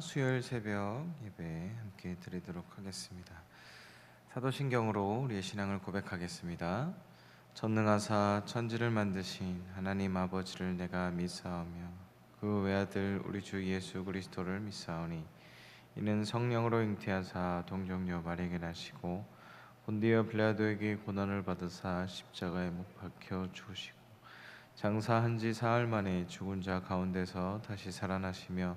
수요일 새벽 예배 함께 드리도록 하겠습니다. 사도신경으로 우리의 신앙을 고백하겠습니다. 전능하사 천지를 만드신 하나님 아버지를 내가 믿사오며 그 외아들 우리 주 예수 그리스도를 믿사오니 이는 성령으로 잉태하사 동정녀 마리에게 나시고 본디어 빌라도에게 고난을 받으사 십자가에 못 박혀 죽으시고 장사한 지 사흘 만에 죽은 자 가운데서 다시 살아나시며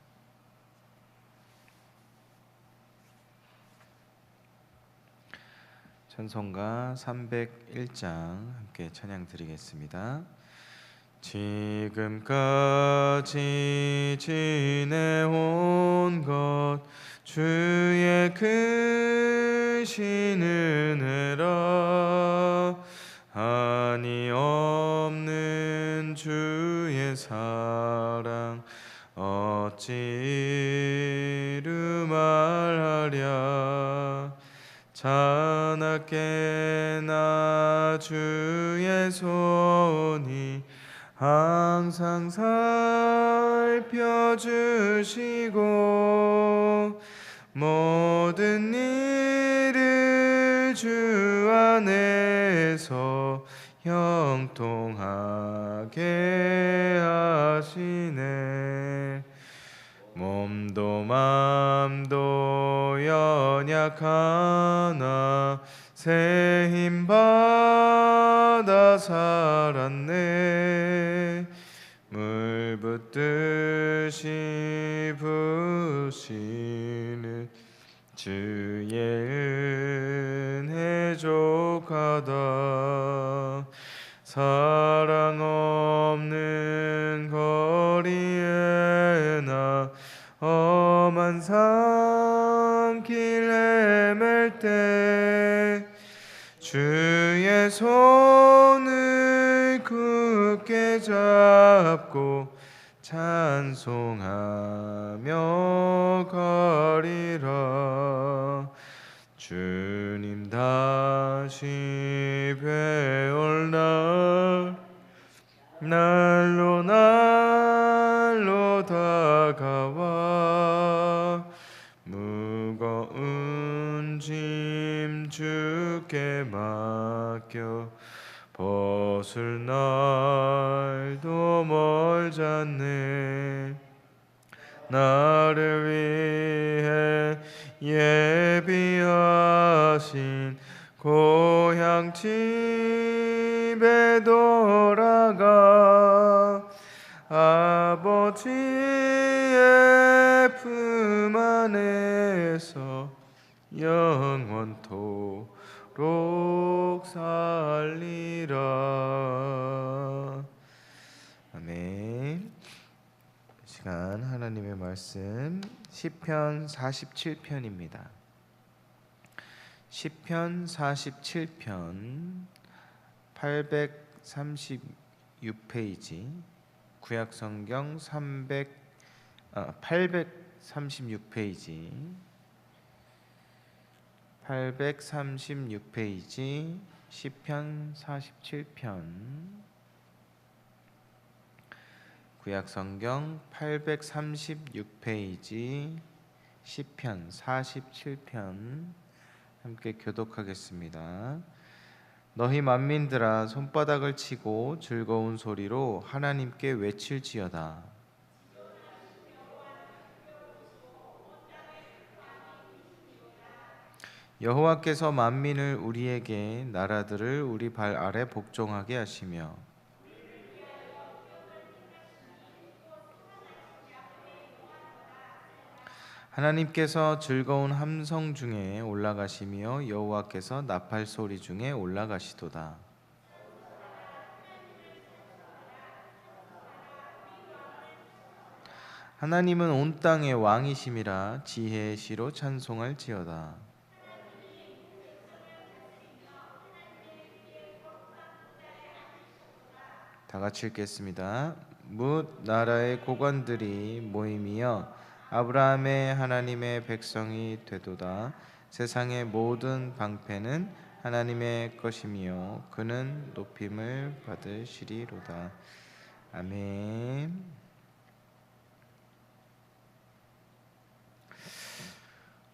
찬송가 301장 함께 찬양 드리겠습니다. 지금까지 지내온 것 주의 크신 은혜라 한이 없는 주의 사랑 어찌 이루 말하랴 자나깨나 주의 손이 항상 살펴주시고 모든 일을 주 안에서 형통하게 하시네. 몸도 맘도 연약하나 새 힘 받아 살았네. 물 붓듯이 부시는 주의 은혜 족하다. 사랑 주의 손을 굳게 잡고 찬송하 벗을 날도 멀잖네. 나를 위해 예비하신 고향 집에 돌아가 아버지의 품 안에서 영원토록 살리라. 아멘. 이 시간 하나님의 말씀 시편 47편입니다. 시편 47편 836페이지 구약 성경 300 아, 836페이지. 836페이지 시편 47편 구약 성경 836페이지 시편 47편 함께 교독하겠습니다. 너희 만민들아 손바닥을 치고 즐거운 소리로 하나님께 외칠지어다. 여호와께서 만민을 우리에게 나라들을 우리 발 아래 복종하게 하시며 하나님께서 즐거운 함성 중에 올라가시며 여호와께서 나팔 소리 중에 올라가시도다. 하나님은 온 땅의 왕이심이라 지혜의 시로 찬송할지어다. 다 같이 읽겠습니다. 뭇 나라의 고관들이 모임이여 아브라함의 하나님의 백성이 되도다. 세상의 모든 방패는 하나님의 것이며 그는 높임을 받으시리로다. 아멘.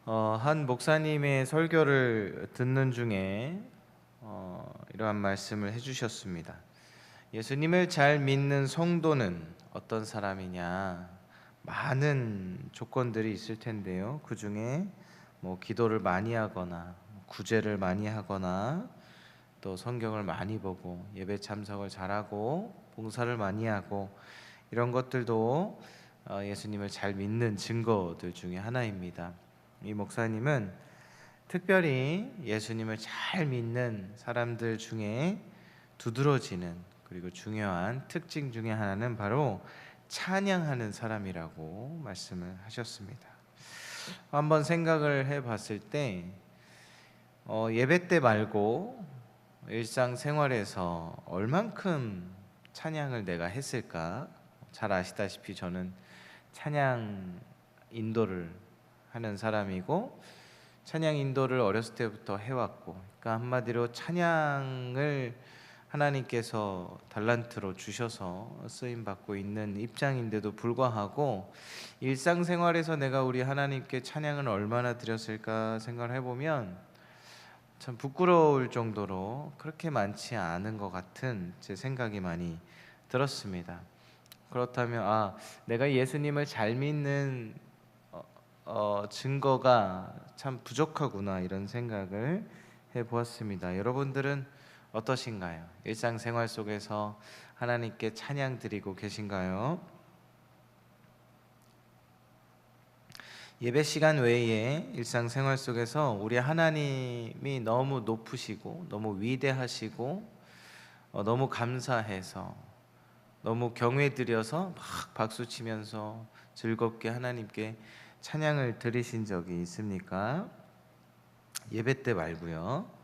어, 한 목사님의 설교를 듣는 중에 어, 이러한 말씀을 해주셨습니다. 예수님을 잘 믿는 성도는 어떤 사람이냐? 많은 조건들이 있을 텐데요. 그 중에 뭐 기도를 많이 하거나 구제를 많이 하거나 또 성경을 많이 보고 예배 참석을 잘하고 봉사를 많이 하고 이런 것들도 어, 예수님을 잘 믿는 증거들 중에 하나입니다. 이 목사님은 특별히 예수님을 잘 믿는 사람들 중에 두드러지는 그리고 중요한 특징 중에 하나는 바로 찬양하는 사람이라고 말씀을 하셨습니다. 한번 생각을 해봤을 때 어, 예배 때 말고 일상 생활에서 얼만큼 찬양을 내가 했을까? 잘 아시다시피 저는 찬양 인도를 하는 사람이고 찬양 인도를 어렸을 때부터 해왔고, 그러니까 한마디로 찬양을 하나님께서 달란트로 주셔서 쓰임 받고 있는 입장인데도 불구하고 일상생활에서 내가 우리 하나님께 찬양을 얼마나 드렸을까 생각을 해보면 참 부끄러울 정도로 그렇게 많지 않은 것 같은 제 생각이 많이 들었습니다. 그렇다면 아 내가 예수님을 잘 믿는 어, 어, 증거가 참 부족하구나 이런 생각을 해보았습니다. 여러분들은 어떠신가요? 일상생활 속에서 하나님께 찬양 드리고 계신가요? 예배 시간 외에 일상생활 속에서 우리 하나님이 너무 높으시고 너무 위대하시고 어, 너무 감사해서 너무 경외 드려서 막 박수 치면서 즐겁게 하나님께 찬양을 드리신 적이 있습니까? 예배 때 말고요.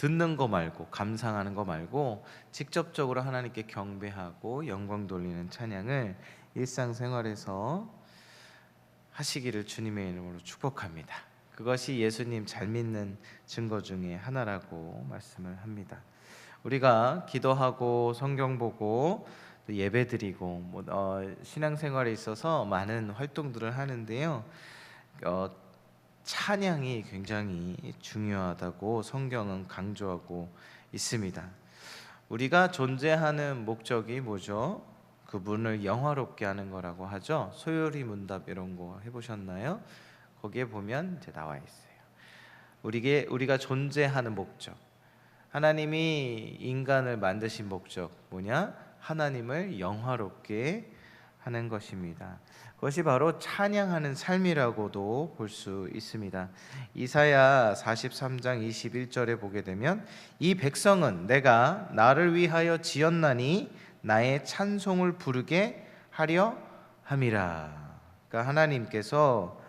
듣는 거 말고 감상하는 거 말고 직접적으로 하나님께 경배하고 영광 돌리는 찬양을 일상생활에서 하시기를 주님의 이름으로 축복합니다. 그것이 예수님 잘 믿는 증거 중에 하나라고 말씀을 합니다. 우리가 기도하고 성경 보고 예배 드리고 뭐 어, 신앙생활에 있어서 많은 활동들을 하는데요. 어, 찬양이 굉장히 중요하다고 성경은 강조하고 있습니다. 우리가 존재하는 목적이 뭐죠? 그분을 영화롭게 하는 거라고 하죠. 소요리 문답 이런 거 해보셨나요? 거기에 보면 나와 있어요. 우리게 우리가 존재하는 목적. 하나님이 인간을 만드신 목적 뭐냐? 하나님을 영화롭게 하는 것입니다. 그것이 바로 찬양하는 삶이라고도 볼 수 있습니다. 이사야 43장 21절에 보게 되면 이 백성은 내가 나를 위하여 지었나니 나의 찬송을 부르게 하려 함이라. 그러니까 하나님께서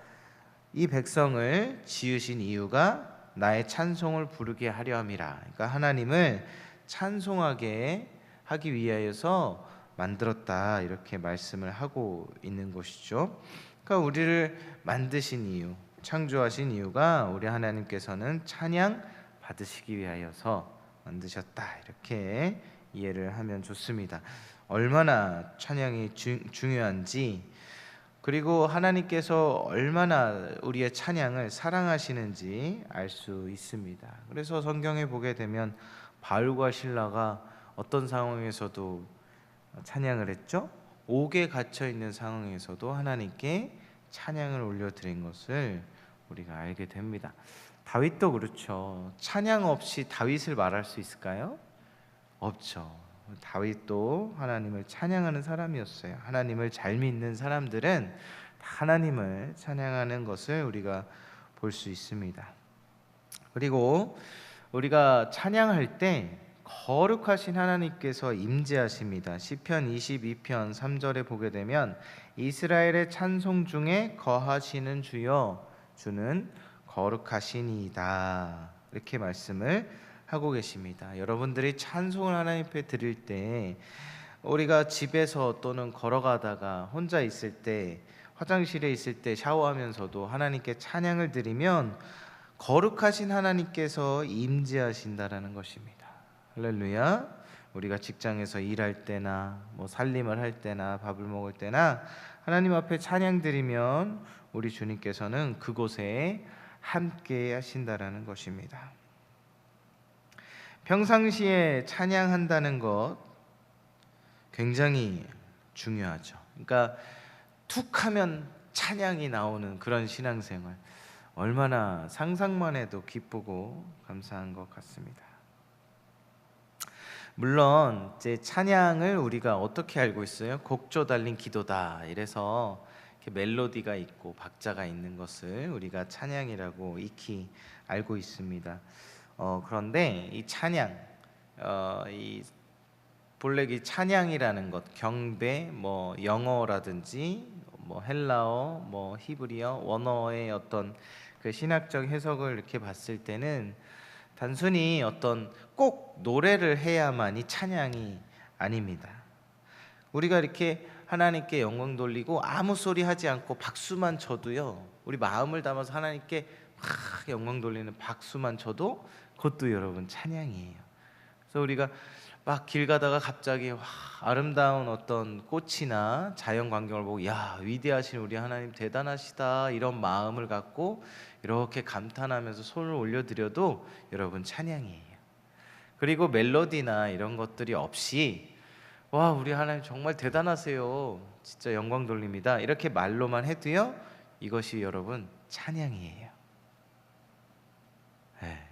이 백성을 지으신 이유가 나의 찬송을 부르게 하려 함이라. 그러니까 하나님을 찬송하게 하기 위하여서 만들었다 이렇게 말씀을 하고 있는 것이죠. 그러니까 우리를 만드신 이유, 창조하신 이유가 우리 하나님께서는 찬양 받으시기 위하여서 만드셨다 이렇게 이해를 하면 좋습니다. 얼마나 찬양이 주, 중요한지 그리고 하나님께서 얼마나 우리의 찬양을 사랑하시는지 알 수 있습니다. 그래서 성경에 보게 되면 바울과 신라가 어떤 상황에서도 찬양을 했죠. 옥에 갇혀 있는 상황에서도 하나님께 찬양을 올려 드린 것을 우리가 알게 됩니다. 다윗도 그렇죠. 찬양 없이 다윗을 말할 수 있을까요? 없죠. 다윗도 하나님을 찬양하는 사람이었어요. 하나님을 잘 믿는 사람들은 하나님을 찬양하는 것을 우리가 볼 수 있습니다. 그리고 우리가 찬양할 때 거룩하신 하나님께서 임재하십니다. 시편 22편 3절에 보게 되면 이스라엘의 찬송 중에 거하시는 주여 주는 거룩하시니이다. 이렇게 말씀을 하고 계십니다. 여러분들이 찬송을 하나님 앞에 드릴 때 우리가 집에서 또는 걸어가다가 혼자 있을 때 화장실에 있을 때 샤워하면서도 하나님께 찬양을 드리면 거룩하신 하나님께서 임재하신다라는 것입니다. 할렐루야. 우리가 직장에서 일할 때나 뭐 살림을 할 때나 밥을 먹을 때나 하나님 앞에 찬양 드리면 우리 주님께서는 그곳에 함께 하신다라는 것입니다. 평상시에 찬양한다는 것 굉장히 중요하죠. 그러니까 툭 하면 찬양이 나오는 그런 신앙생활 얼마나 상상만 해도 기쁘고 감사한 것 같습니다. 물론 이제 찬양을 우리가 어떻게 알고 있어요? 곡조 달린 기도다. 이래서 멜로디가 있고 박자가 있는 것을 우리가 찬양이라고 익히 알고 있습니다. 어, 그런데 이 찬양, 어, 이 본래 이 찬양이라는 것, 경배, 뭐 영어라든지 뭐 헬라어, 뭐 히브리어, 원어의 어떤 그 신학적 해석을 이렇게 봤을 때는 단순히 어떤 꼭 노래를 해야만이 찬양이 아닙니다. 우리가 이렇게 하나님께 영광 돌리고 아무 소리 하지 않고 박수만 쳐도요. 우리 마음을 담아서 하나님께 막 영광 돌리는 박수만 쳐도 그것도 여러분 찬양이에요. 그래서 우리가 막 길 가다가 갑자기 와, 아름다운 어떤 꽃이나 자연 광경을 보고 야 위대하신 우리 하나님 대단하시다 이런 마음을 갖고 이렇게 감탄하면서 손을 올려드려도 여러분 찬양이에요. 그리고 멜로디나 이런 것들이 없이 와 우리 하나님 정말 대단하세요. 진짜 영광 돌립니다. 이렇게 말로만 해도요 이것이 여러분 찬양이에요. 네.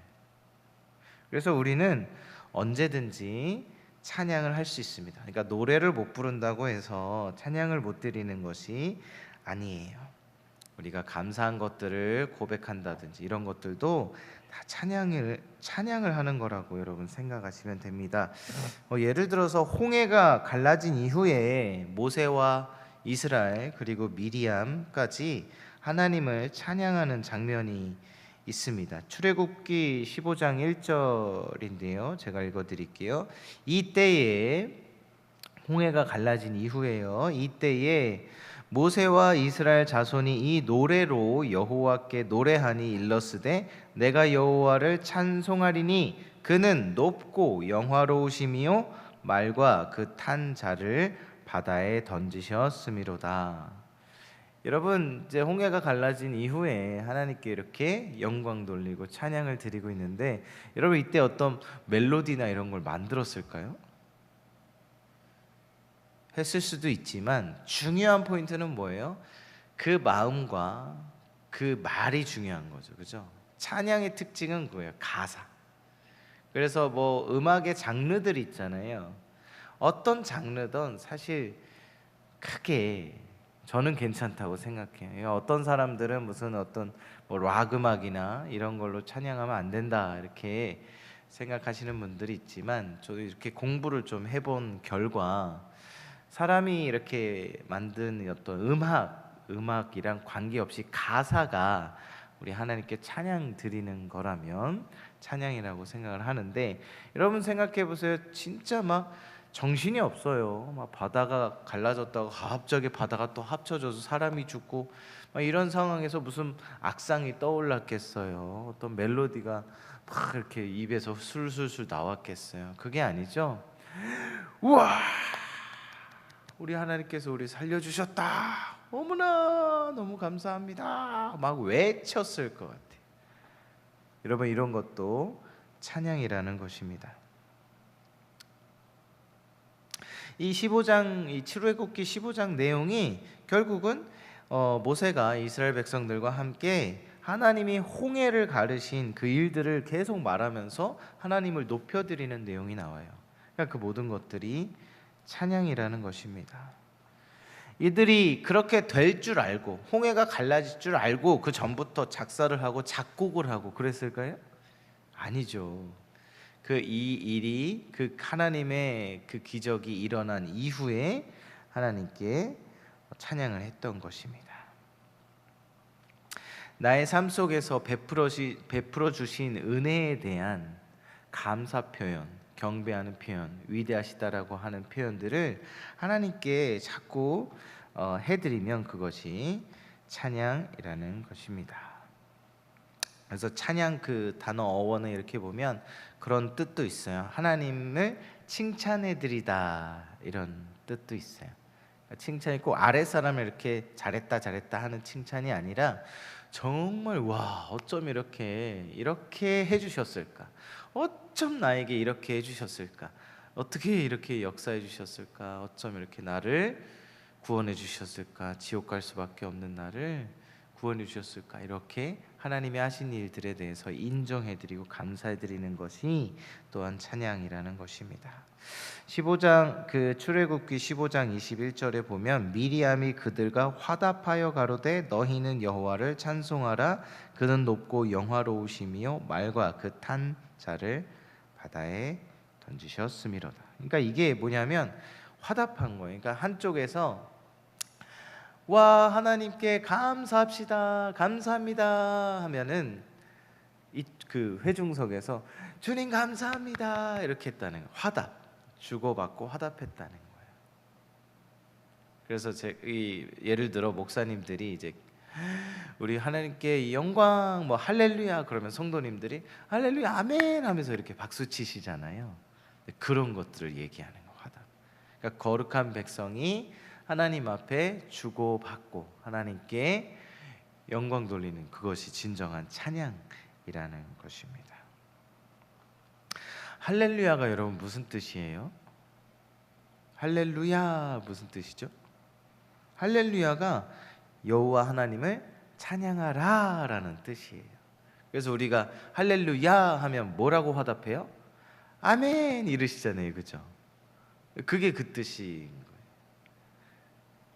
그래서 우리는 언제든지 찬양을 할 수 있습니다. 그러니까 노래를 못 부른다고 해서 찬양을 못 드리는 것이 아니에요. 우리가 감사한 것들을 고백한다든지 이런 것들도 다 찬양을 찬양을 하는 거라고 여러분 생각하시면 됩니다. 어, 예를 들어서 홍해가 갈라진 이후에 모세와 이스라엘 그리고 미리암까지 하나님을 찬양하는 장면이 있습니다. 출애굽기 15장 1절인데요. 제가 읽어 드릴게요. 이때에 홍해가 갈라진 이후에요. 이때에 모세와 이스라엘 자손이 이 노래로 여호와께 노래하니 일렀으되 내가 여호와를 찬송하리니 그는 높고 영화로우심이요 말과 그 탄 자를 바다에 던지셨음이로다. 여러분 이제 홍해가 갈라진 이후에 하나님께 이렇게 영광 돌리고 찬양을 드리고 있는데 여러분 이때 어떤 멜로디나 이런 걸 만들었을까요? 했을 수도 있지만 중요한 포인트는 뭐예요? 그 마음과 그 말이 중요한 거죠. 그죠? 찬양의 특징은 그거예요. 가사. 그래서 뭐 음악의 장르들이 있잖아요. 어떤 장르든 사실 크게 저는 괜찮다고 생각해요. 어떤 사람들은 무슨 어떤 뭐락 음악이나 이런 걸로 찬양하면 안 된다 이렇게 생각하시는 분들이 있지만 저도 이렇게 공부를 좀 해본 결과 사람이 이렇게 만든 어떤 음악, 음악이랑 관계없이 가사가 우리 하나님께 찬양 드리는 거라면 찬양이라고 생각을 하는데 여러분 생각해 보세요. 진짜 막 정신이 없어요. 막 바다가 갈라졌다고 갑자기 바다가 또 합쳐져서 사람이 죽고 막 이런 상황에서 무슨 악상이 떠올랐겠어요. 어떤 멜로디가 막 이렇게 입에서 술술술 나왔겠어요. 그게 아니죠. 우와 우리 하나님께서 우리 살려주셨다. 어머나 너무 감사합니다. 막 외쳤을 것 같아요. 여러분 이런 것도 찬양이라는 것입니다. 이 15장 이 7회국기 15장 내용이 결국은 어, 모세가 이스라엘 백성들과 함께 하나님이 홍해를 가르신 그 일들을 계속 말하면서 하나님을 높여드리는 내용이 나와요. 그러니까 그 모든 것들이 찬양이라는 것입니다. 이들이 그렇게 될 줄 알고 홍해가 갈라질 줄 알고 그 전부터 작사를 하고 작곡을 하고 그랬을까요? 아니죠. 그 이 일이 그 하나님의 그 기적이 일어난 이후에 하나님께 찬양을 했던 것입니다. 나의 삶 속에서 베풀어 주신 은혜에 대한 감사 표현, 경배하는 표현, 위대하시다라고 하는 표현들을 하나님께 자꾸 어, 해드리면 그것이 찬양이라는 것입니다. 그래서 찬양 그 단어 어원을 이렇게 보면 그런 뜻도 있어요. 하나님을 칭찬해드리다 이런 뜻도 있어요. 칭찬이 꼭 아래 사람을 이렇게 잘했다 잘했다 하는 칭찬이 아니라 정말 와 어쩜 이렇게 이렇게 해주셨을까? 어쩜 나에게 이렇게 해주셨을까? 어떻게 이렇게 역사해 주셨을까? 어쩜 이렇게 나를 구원해 주셨을까? 지옥 갈 수밖에 없는 나를 구원해 주셨을까 이렇게 하나님이 하신 일들에 대해서 인정해 드리고 감사해 드리는 것이 또한 찬양이라는 것입니다. 15장 그 출애굽기 15장 21절에 보면 미리암이 그들과 화답하여 가로되 너희는 여호와를 찬송하라 그는 높고 영화로우심이요 말과 그 탄 자를 바다에 던지셨음이로다. 그러니까 이게 뭐냐면 화답한 거예요. 그러니까 한쪽에서 와 하나님께 감사합시다 감사합니다 하면은 이 그 회중석에서 주님 감사합니다 이렇게 했다는 거 화답 주고받고 화답했다는 거예요. 그래서 제 이 예를 들어 목사님들이 이제 우리 하나님께 영광 뭐 할렐루야 그러면 성도님들이 할렐루야 아멘 하면서 이렇게 박수 치시잖아요. 그런 것들을 얘기하는 거 화답. 그러니까 거룩한 백성이 하나님 앞에 주고 받고 하나님께 영광 돌리는 그것이 진정한 찬양이라는 것입니다. 할렐루야가 여러분 무슨 뜻이에요? 할렐루야 무슨 뜻이죠? 할렐루야가 여호와 하나님을 찬양하라라는 뜻이에요. 그래서 우리가 할렐루야 하면 뭐라고 화답해요? 아멘 이러시잖아요, 그죠? 그게 그 뜻인.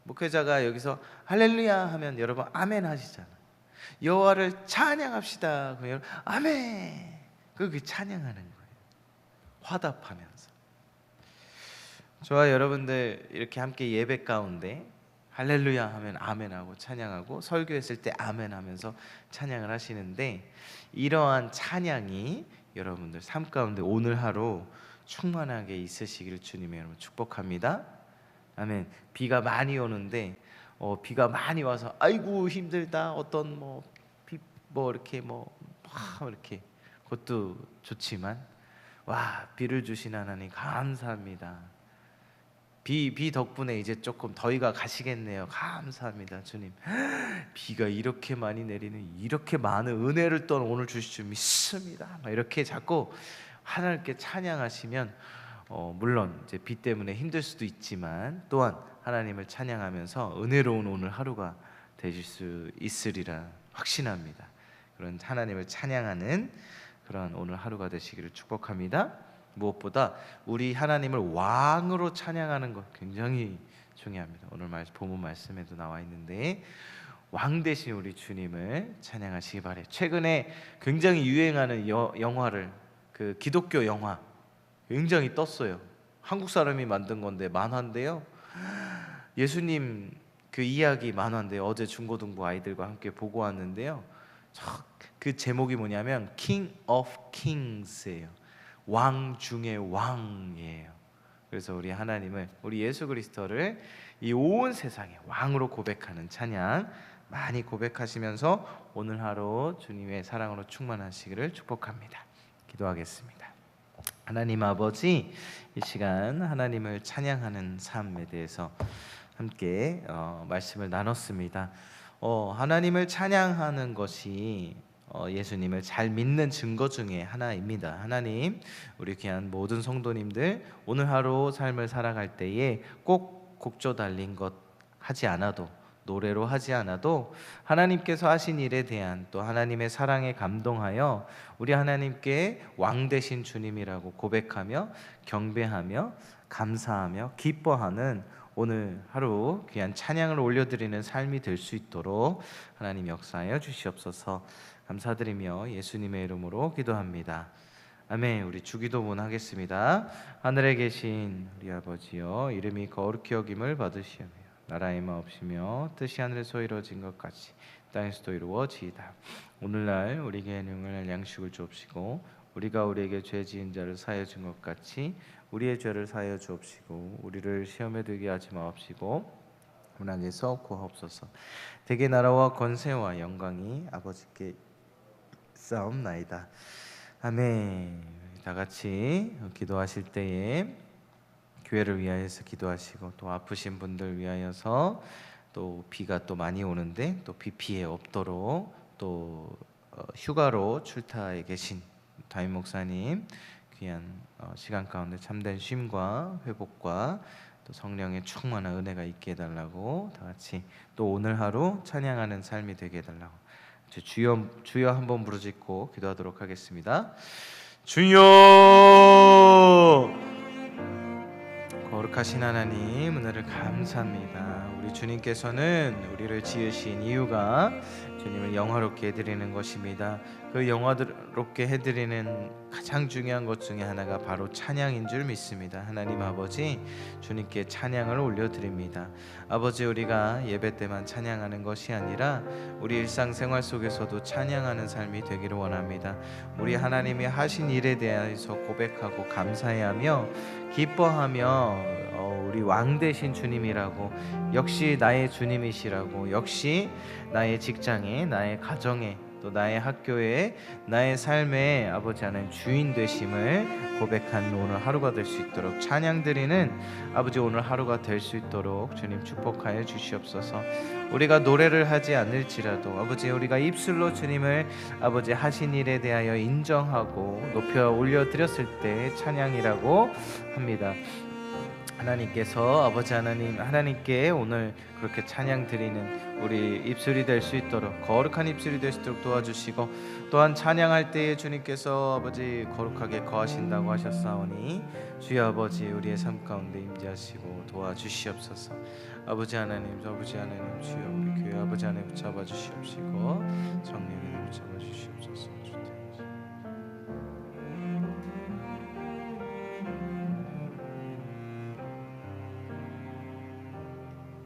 목회자가 여기서 할렐루야 하면 여러분 아멘 하시잖아. 여호와를 찬양합시다. 그러면 아멘. 그게 찬양하는 거예요. 화답하면서. 저와 여러분들 이렇게 함께 예배 가운데 할렐루야 하면 아멘하고 찬양하고 설교했을 때 아멘 하면서 찬양을 하시는데 이러한 찬양이 여러분들 삶 가운데 오늘 하루 충만하게 있으시기를 주님의 여러분 축복합니다. 아멘. 비가 많이 오는데 어, 비가 많이 와서 아이고 힘들다 어떤 뭐, 비, 뭐 이렇게 뭐, 와, 이렇게 그것도 좋지만 와 비를 주신 하나님 감사합니다. 비, 비 덕분에 이제 조금 더위가 가시겠네요. 감사합니다, 주님. 비가 이렇게 많이 내리는 이렇게 많은 은혜를 또 오늘 주실 줄 믿습니다. 이렇게 자꾸 하나님께 찬양하시면 어, 물론 이제 비 때문에 힘들 수도 있지만 또한 하나님을 찬양하면서 은혜로운 오늘 하루가 되실 수 있으리라 확신합니다. 그런 하나님을 찬양하는 그런 오늘 하루가 되시기를 축복합니다. 무엇보다 우리 하나님을 왕으로 찬양하는 것 굉장히 중요합니다. 오늘 말 본문 말씀에도 나와 있는데 왕 대신 우리 주님을 찬양하시기 바래. 최근에 굉장히 유행하는 여, 영화를 그 기독교 영화 굉장히 떴어요. 한국 사람이 만든 건데 만화인데요. 예수님 그 이야기 만화인데 어제 중고등부 아이들과 함께 보고 왔는데요. 그 제목이 뭐냐면 King of Kings예요. 왕 중의 왕이에요. 그래서 우리 하나님을 우리 예수 그리스도를 이 온 세상에 왕으로 고백하는 찬양 많이 고백하시면서 오늘 하루 주님의 사랑으로 충만하시기를 축복합니다. 기도하겠습니다. 하나님 아버지 이 시간 하나님을 찬양하는 삶에 대해서 함께 어, 말씀을 나눴습니다. 어, 하나님을 찬양하는 것이 어, 예수님을 잘 믿는 증거 중에 하나입니다. 하나님, 우리 귀한 모든 성도님들 오늘 하루 삶을 살아갈 때에 꼭 곡조 달린 것 하지 않아도 노래로 하지 않아도 하나님께서 하신 일에 대한 또 하나님의 사랑에 감동하여 우리 하나님께 왕 되신 주님이라고 고백하며 경배하며 감사하며 기뻐하는 오늘 하루 귀한 찬양을 올려드리는 삶이 될 수 있도록 하나님 역사하여 주시옵소서 감사드리며 예수님의 이름으로 기도합니다. 아멘. 우리 주기도문 하겠습니다. 하늘에 계신 우리 아버지여 이름이 거룩히 여김을 받으시오며 나라의 마옵시며 뜻이 하늘에서 이루어진 것 같이 땅에서도 이루어지이다. 오늘날 우리에게 능을 양식을 주옵시고 우리가 우리에게 죄 지은 자를 사하여 준 것 같이 우리의 죄를 사하여 주옵시고 우리를 시험에 들게 하지 마옵시고 문학에서 구하옵소서. 대개 나라와 권세와 영광이 아버지께 싸움나이다. 아멘. 다 같이 기도하실 때에 교회를 위하여서 기도하시고 또 아프신 분들 위하여서 또 비가 또 많이 오는데 또 비 피해 없도록 또 어, 휴가로 출타에 계신 담임 목사님 귀한 어, 시간 가운데 참된 쉼과 회복과 또 성령의 충만한 은혜가 있게 해달라고 다 같이 또 오늘 하루 찬양하는 삶이 되게 해달라고 주여 주여 한번 부르짖고 기도하도록 하겠습니다. 주여 거룩하신 하나님 은혜를 감사합니다. 우리 주님께서는 우리를 지으신 이유가 주님을 영화롭게 해드리는 것입니다. 그 영화롭게 해드리는 가장 중요한 것 중에 하나가 바로 찬양인 줄 믿습니다. 하나님 아버지 주님께 찬양을 올려드립니다. 아버지 우리가 예배 때만 찬양하는 것이 아니라 우리 일상생활 속에서도 찬양하는 삶이 되기를 원합니다. 우리 하나님이 하신 일에 대해서 고백하고 감사해하며 기뻐하며 어, 우리 왕 되신 주님이라고 역시 나의 주님이시라고 역시 나의 직장에 나의 가정에 또 나의 학교에 나의 삶에 아버지 하나님 주인 되심을 고백한 오늘 하루가 될 수 있도록 찬양 드리는 아버지 오늘 하루가 될 수 있도록 주님 축복하여 주시옵소서. 우리가 노래를 하지 않을지라도 아버지 우리가 입술로 주님을 아버지 하신 일에 대하여 인정하고 높여 올려 드렸을 때 찬양이라고 합니다. 하나님께서 아버지 하나님 하나님께 오늘 그렇게 찬양 드리는 우리 입술이 될 수 있도록 거룩한 입술이 될 수 있도록 도와주시고 또한 찬양할 때에 주님께서 아버지 거룩하게 거하신다고 하셨사오니 주여 아버지 우리의 삶 가운데 임재하시고 도와주시옵소서 아버지 하나님 아버지 하나님 주여 우리 교회 아버지 하나님 붙잡아 주시옵시고 정령에 붙잡아 주시옵소서.